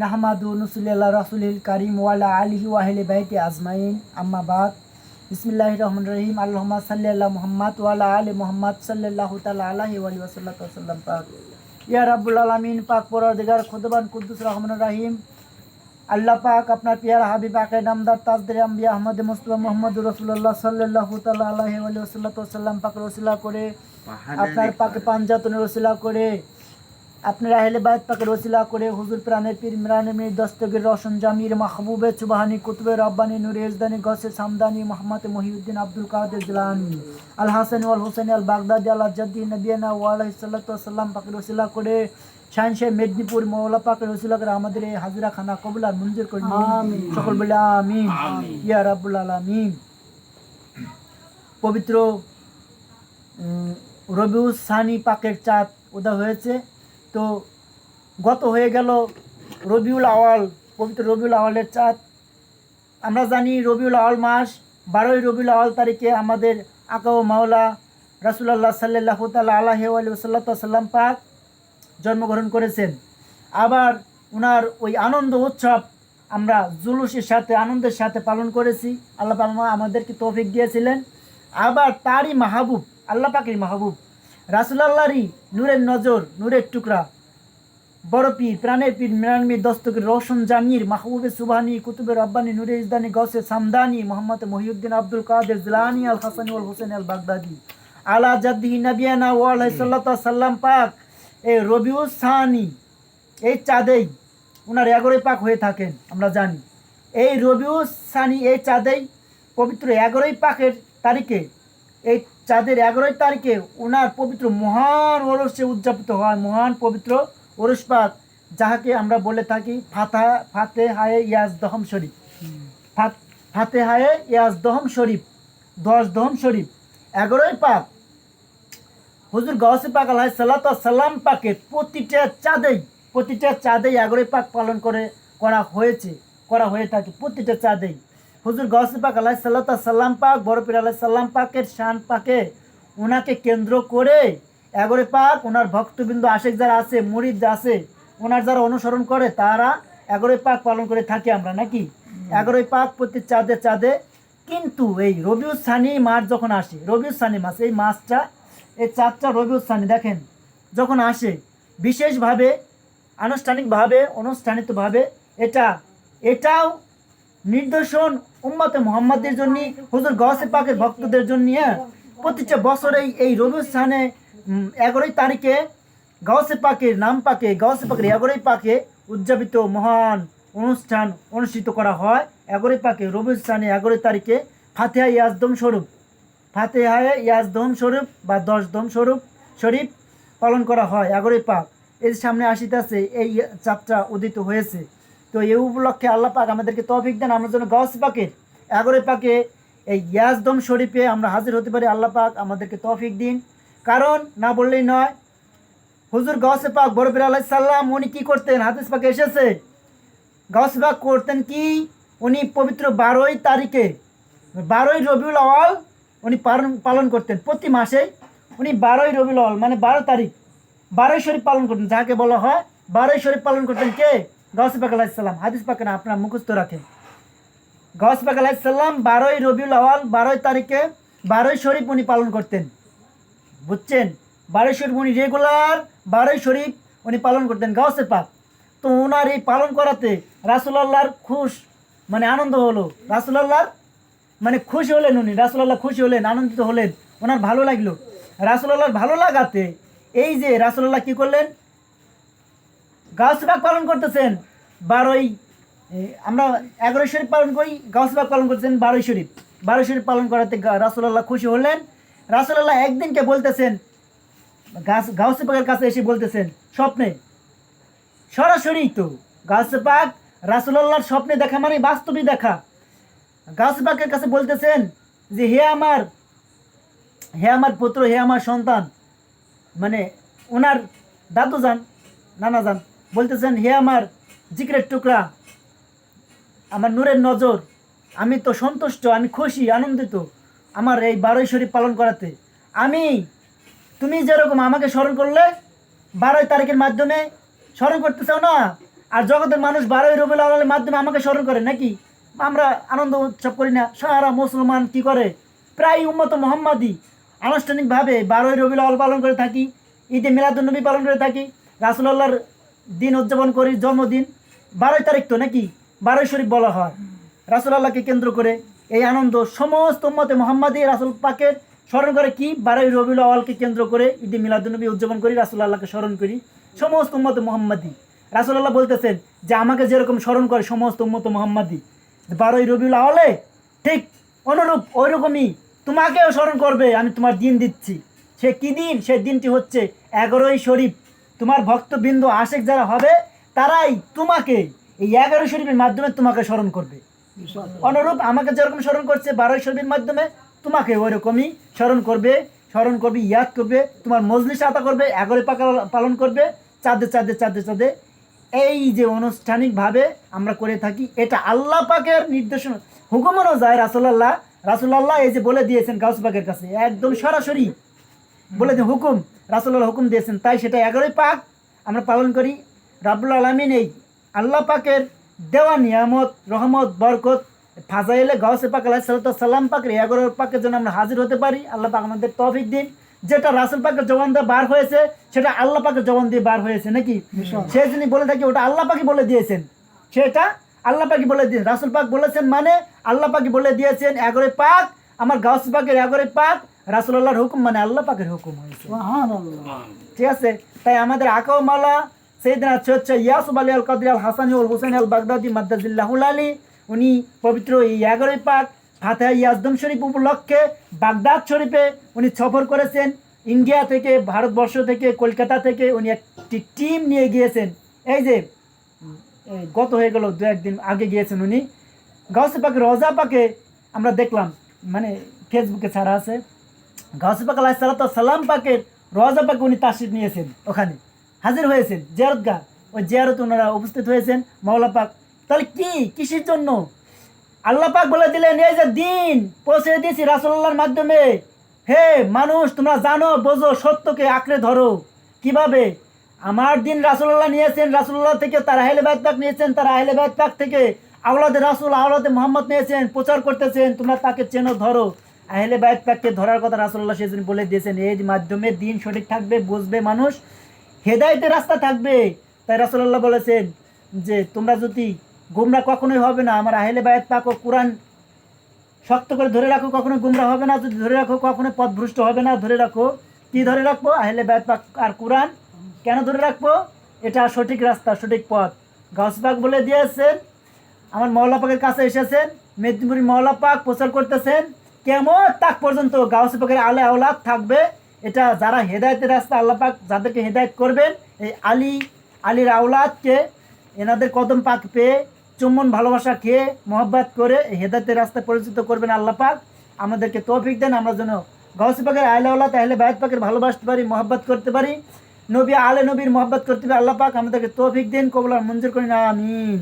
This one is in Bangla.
নাহমাদু নসুল্লাহ রাসুলিল কারিম ওয়ালা আলিহি ওয়াহিল বাইতে আজমাইন। আম্মাবাদ বিসমিল্লাহ রহমান রহিম। আল্লাহমা সাল্লাহ মোহাম্মদ ওয়ালা আলী মোহাম্মদ সাল্লাহ তালা আলাহি ওয়ালি ওয়াসাল্লাহ সাল্লাম। পাক। ইয়া রাব্বুল আলমিন পাক পরদিগার খুদবান কুদ্দুস রহমান রহিম। আল্লাহ পাক আপনার পিয়ার হাবিব আকে নামদার তাজদের আম্বিয়া আহমদ মুস্তফা মোহাম্মদ রসুল্লাহ সাল্লাহ তালা আলাহি ওয়ালি ওয়াসাল্লাহ সাল্লাম পাক রসিলা করে আপনার পাকে পাঞ্জাতনের রসিলা করে আপনার আহলে বায়ত পাকে রসিলা করে হুজুর প্রাণের পীর মিরানের মীর দস্তগীর রসন জামির মাহবুবে চুবাহানি কুতুবে রব্বানি নুরে ইজদানি গসে সামদানি মোহাম্মদ মহিউদ্দিন আব্দুল কাদের জিলানি আল হাসান ওয়াল হুসেন আল বাগদাদি আল জাদ্দি নবিয়ানা ওয়ালাহ সাল্লাম পাকে রসিলা করে শাহিন শাহ মেদিনীপুর মৌলা পাকে রসিলা করে আমাদের এই হাজিরা খানা কবুল আর মঞ্জুর করে। সকল বলে আমিন। ইয়া রাব্বুল আলামিন। পবিত্র উম, রবিউল সানি পাকের চাঁদ উদয় হয়েছে। তো গত হয়ে গেল রবিউল আওয়াল, পবিত্র রবিউল আওয়ালের চাঁদ। আমরা জানি রবিউল আওয়াল মাস বারোই রবিউল আওয়াল তারিখে আমাদের আকাও মাওলা রাসুলাল্লাহ সাল্লাহ তাল্লাহ আল্লাহ সাল্লা সাল্লাম পাক জন্মগ্রহণ করেছেন। আবার ওনার ওই আনন্দ উৎসব আমরা জুলুসের সাথে, আনন্দের সাথে পালন করেছি। আল্লাহ পাক আমাদেরকে তৌফিক দিয়েছিলেন। আবার তারই মাহবুব, আল্লাহ পাকের মাহবুব, রাসুলাল্লাহরই নূরের নজর, নূরের টুকরা। বড় পীর, প্রাণের পীর মিরানমি দস্তকের রোশন জামির, মাহবুবে সুবাহানি, কুতুবে রব্বানি, নুরে ইজদানি সামদানি, মোহাম্মদ মহিউদ্দিন আব্দুল কাদের, জিলানি আল হাসান ওয়াল হোসেন আল বাগদাদি। আলা জাদ্দি নবিয়ানা ওয়াল সাল্লাম পাক। এই রবিউল সাহানি এই চাঁদেই ওনার এগারোই পাক হয়ে থাকেন, আমরা জানি। এই রবিউল সানি, এই চাঁদেই পবিত্র এগারোই পাকের তারিখে, এই চাঁদের এগারোই তারিখে ওনার পবিত্র মহান ওরসে উদযাপিত হয়, মহান পবিত্র ওরস পাক যাহাকে আমরা বলে থাকি ফাতা ফাতে হায়ে ইয়াজ দহম শরীফ। ফাতে হায়ে ইয়াজ দহম শরীফ, দশ দহম শরীফ, এগারোই পাক। হুজুর গৌসে পাক আল্লাহ সাল্লাম পাকে প্রতিটা চাঁদেই প্রতিটা চাঁদেই এগারোই পাক পালন করে, করা হয়েছে, করা হয়ে থাকে প্রতিটা চাঁদেই। হুজুর গৌসে পাক আল্লাহ সাল্লাহ সাল্লাম পাক বরফির আল্লাহ সাল্লাম পাকের শান পাকে ওনাকে কেন্দ্র করে এগারোই পাক ওনার ভক্তবৃন্দ আশেক যারা আছে মুরিদ আছে ওনার যারা অনুসরণ করে তারা এগারোই পাক পালন করে থাকি আমরা নাকি? এগারোই পাক প্রতি চাঁদে চাঁদে কিন্তু এই রবিউল সানি মাস যখন আসে রবিউল সানি মাস এই মাসটা এই চাঁদটা রবিউল সানি দেখেন যখন আসে বিশেষভাবে আনুষ্ঠানিকভাবে অনুষ্ঠানিকভাবে এটা এটাও নির্দেশন উম্মতে মোহাম্মদের জন্য হুজুর গসে পাকের ভক্তদের জন্য হ্যাঁ? প্রতিটা বছরেই এই রবিউল সানে এগারোই তারিখে গাউসে পাকের নাম পাকে গাউসে পাকের এগারোই পাকে উদযাপিত মহান অনুষ্ঠান অনুষ্ঠিত করা হয়। এগারোই পাকে রবিউল সানে এগারোই তারিখে ফাতেহা ইয়াজদম স্বরূপ। ফাতেহায় ইয়াজদম স্বরূপ বা দশদম স্বরূপ শরীফ পালন করা হয় এগারোই পাক। এর সামনে আসিতেছে এই যাত্রা উদিত হয়েছে। তো এই উপলক্ষে আল্লাহ পাক আমাদেরকে তফিক দেন, আমরা যেন গাউস পাকের এগারোই পাকে এই ইয়াজদম শরীফে আমরা হাজির হতে পারি। আল্লাহ পাক আমাদেরকে তফিক দিন। কারণ না বললেই নয়। হুজুর গাউসে পাক বরবির আল্লাহ সাল্লাম উনি কী করতেন? হাদিস পাকে এসেছে। গাউসে পাক করতেন কি? উনি পবিত্র বারোই তারিখে, বারোই রবিউল আওয়াল উনি পালন পালন করতেন প্রতি মাসে। উনি বারোই রবিউল আওয়াল মানে বারো তারিখ, বারোই শরীফ পালন করতেন। যাকে বলা হয় বারোই শরীফ পালন করতেন কে? গাউসে পাক আলাহিসাল্লাম হাদিস পাকে না, আপনার মুখস্থ রাখেন। গাউস পাক আলাহিসাল্লাম বারোই রবিউল আওয়াল বারোই তারিখে বারোই শরীফ উনি পালন করতেন। বুঝছেন? বারোই শরীফ উনি রেগুলার বারোই শরীফ উনি পালন করতেন গাউসে পাক তো ওনার এই পালন করাতে রাসুলাল্লাহর খুশ মানে আনন্দ হলো। রাসুলাল্লাহর মানে খুশি হলেন উনি, রাসুলাল্লাহ খুশি হলেন, আনন্দিত হলেন ওনার ভালো লাগল। রাসুলাল্লাহর ভালো লাগাতে এই যে রাসুলাল্লাহ কি করলেন? গাছবাগ পালন করতেছেন, বারোই আমরা এগারোই শরীফ পালন করি গাছবাগ পালন করতেছেন বারোই শরীফ। বারোই শরীফ পালন করাতে রাসূলুল্লাহ খুশি হলেন রাসুলাল্লাহ একদিনকে বলতেছেন, গাছ গাউসে কাছে এসে বলতেছেন, স্বপ্নে। সরাসরি তো, গাউসে পাক রাসুলাল্লাহর স্বপ্নে দেখা মানে বাস্তবে দেখা। গাউসে পাকের কাছে বলতেছেন যে, হে আমার হে আমার পুত্র, হে আমার সন্তান মানে ওনার দাদু যান, নানা যান, বলতেছেন, হে আমার জিক্রের টুকরা, আমার নূরের নজর, আমি তো সন্তুষ্ট, আমি খুশি, আনন্দিত। আমার এই বারোই শরীফ পালন করাতে। আমি, তুমি যেরকম আমাকে স্মরণ করলে, বারোই তারিখের মাধ্যমে স্মরণ করতে চাও না? আর জগতের মানুষ বারোই রবিউল আওয়ালের মাধ্যমে আমাকে স্মরণ করে নাকি? আমরা আনন্দ উৎসব করি না। সারা মুসলমান কি করে? প্রায় উম্মত মোহাম্মদী আনুষ্ঠানিকভাবে বারোই রবিউল আওয়াল পালন করে থাকি, ঈদে মিলাদুন্নবী পালন করে থাকি, রাসুলাল্লাহর দিন উদযাপন করি, জন্মদিন। বারোই তারিখ তো নাকি? বারোই শরীফ বলা হয়। রাসুলাল্লাহকে কেন্দ্র করে এই আনন্দ সমস্ত উম্মতে মোহাম্মদী রাসুল পাকের স্মরণ করে কি? বারোই রবিউল আওয়ালকে কেন্দ্র করে ঈদে মিলাদুন্নবী উদযাপন করি রাসুলাল্লাহকে স্মরণ করি। সমস্ত উম্মতে মোহাম্মদী। রাসুল আল্লাহ বলতেছেন যে আমাকে যেরকম স্মরণ করে সমস্ত উম্মত মোহাম্মদী। বারোই রবিউল আওয়ালে ঠিক অনুরূপ ওই রকমই তোমাকেও স্মরণ করবে, আমি তোমার দিন দিচ্ছি। সে কি দিন? সে দিনটি হচ্ছে এগারোই শরীফ। তোমার ভক্তবৃন্দ আশেক যারা হবে, তারাই তোমাকে এই এগারোই শরীফের মাধ্যমে তোমাকে স্মরণ করবে। অনুরূপ আমাকে যেরকম স্মরণ করছে বারোই শরীফের মাধ্যমে, তোমাকে ওই রকমই স্মরণ করবে স্মরণ করবে, ইয়াদ করবে, তোমার মজলিস আতা করবে, এগারোই পাকা পালন করবে, চাঁদে চাঁদে চাঁদে চাঁদে। এই যে আনুষ্ঠানিকভাবে আমরা করে থাকি, এটা আল্লাহ পাকের নির্দেশন। হুকুম অনুযায়ী রাসুল্লাহ রাসুল্লাহ এই যে বলে দিয়েছেন গাউস পাকের কাছে, একদম সরাসরি বলে দিন হুকুম রাসুল্লাহ হুকুম দিয়েছেন, তাই সেটা এগারোই পাক আমরা পালন করি। রাবুল আলমিন এই আল্লাহ পাকের দেওয়া নিয়ামত রহমত বরকত ফাজাইলে গাউসে পাক আলাহ সাল্লাম পাকের এগারো পাকের জন্য আমরা হাজির হতে পারি। আল্লাহ পাক আমাদের তফিক দিন। যেটা রাসুল পাকের জবান দিয়ে বার হয়েছে সেটা আল্লাহ পাকের জবান দিয়ে বার হয়েছে নাকি? সেই জন্য বলে থাকি ওটা আল্লাহ পাকি বলে দিয়েছেন। সেটা আল্লাহ পাকি বলে দিয়েছেন। রাসুল পাক বলেছেন মানে আল্লাহ পাকি বলে দিয়েছেন এগারোই পাক আমার গাউস পাকের এগারোই পাক রাসুল্লাহর হুকুম মানে আল্লাহ পাকের হুকুম হয়েছে। ঠিক আছে? তাই আমাদের আকাও মালা হচ্ছে ইয়াসুব আলী আল কাদির আল হাসানি উল হুসেন আল বাগদাদি আলী, উনি পবিত্র পাক ইয়াজদম শরীফ উপলক্ষে বাগদাদ শরীফে উনি সফর করেছেন। ইন্ডিয়া থেকে, ভারতবর্ষ থেকে, কলকাতা থেকে উনি একটি টিম নিয়ে গিয়েছেন। এই যে গত হয়ে গেল দু একদিন আগে গিয়েছেন উনি। গাউসে পাকে রজা পাকে আমরা দেখলাম মানে ফেসবুকে ছাড়া আছে। গাউসে পাক আলাহ সালাম পাকের রজা পাকে উনি তাসির নিয়েছেন ওখানে। হাজির হয়েছেন জিয়ারতগা ওই জিয়ারত ওনারা উপস্থিত হয়েছেন, মাওলা পাক। তাহলে কি? কিসের জন্য? আল্লাহ পাক বলে দিলেন, এই যে দিন পৌঁছে দিয়েছি রাসুল্লাহর মাধ্যমে। হে মানুষ, তোমরা জানো, বোঝো, সত্যকে আঁকড়ে ধরো। কীভাবে? আমার দিন রাসুল্লাহ নিয়েছেন রাসুল্লাহ থেকে তার আহলে বাইত পাক নিয়েছেন, তার আহলে বাইত পাক থেকে আওলাদে রাসুল, আওলাদে মোহাম্মদ নিয়েছেন, প্রচার করতেছেন, তোমরা তাকে চেনো, ধরো। আহলে বাইত পাককে ধরার কথা রাসুল্লাহ সেদিন বলে দিয়েছেন, এর মাধ্যমে দিন সঠিক থাকবে, বুঝবে মানুষ। হেদায়তের রাস্তা থাকবে। তাই রাসুল্লাহ বলেছেন যে, তোমরা যদি গুমরা কখনোই হবে না, আমার আহলে বায়াত পাক ও কোরআন শক্ত করে ধরে রাখো, কখনো গুমরা হবে না, যদি ধরে রাখো, কখনো পথভ্রষ্ট হবে না, ধরে রাখো। কি ধরে রাখব? আহলে বায়াত পাক আর কোরআন কেন ধরে রাখব? এটা সঠিক রাস্তা, সঠিক পথ। গাছ পাক বলে দিয়েছেন, আমার মহল্লা পাকের কাছে এসেছেন মেদিনীপুরি মহল্লা পাক প্রচার করতেছেন, কেমন তাক পর্যন্ত গাউস পাকের আলে আওলাদ থাকবে এটা যারা হেদায়তের রাস্তা আল্লাহ পাক যাদেরকে হেদায়ত করবেন, এই আলী, আলীর আওলাদকে, এনাদের কদম পাক পেয়ে, চুম্বন ভালোবাসা খেয়ে, মহব্বত করে হেদায়তের রাস্তায় পরিচিত করবেন আল্লাহ পাক। আমাদেরকে তৌফিক দেন, আমরা যেন গাউস পাকের আওলাদ, আহলে বায়াত পাকের ভালোবাসতে পারি, মহব্বত করতে পারি। নবী, আলে নবীর মহব্বত করতে পারি, আল্লাহ পাক আমাদেরকে তৌফিক দেন কবলার মঞ্জুর করি না আমিন।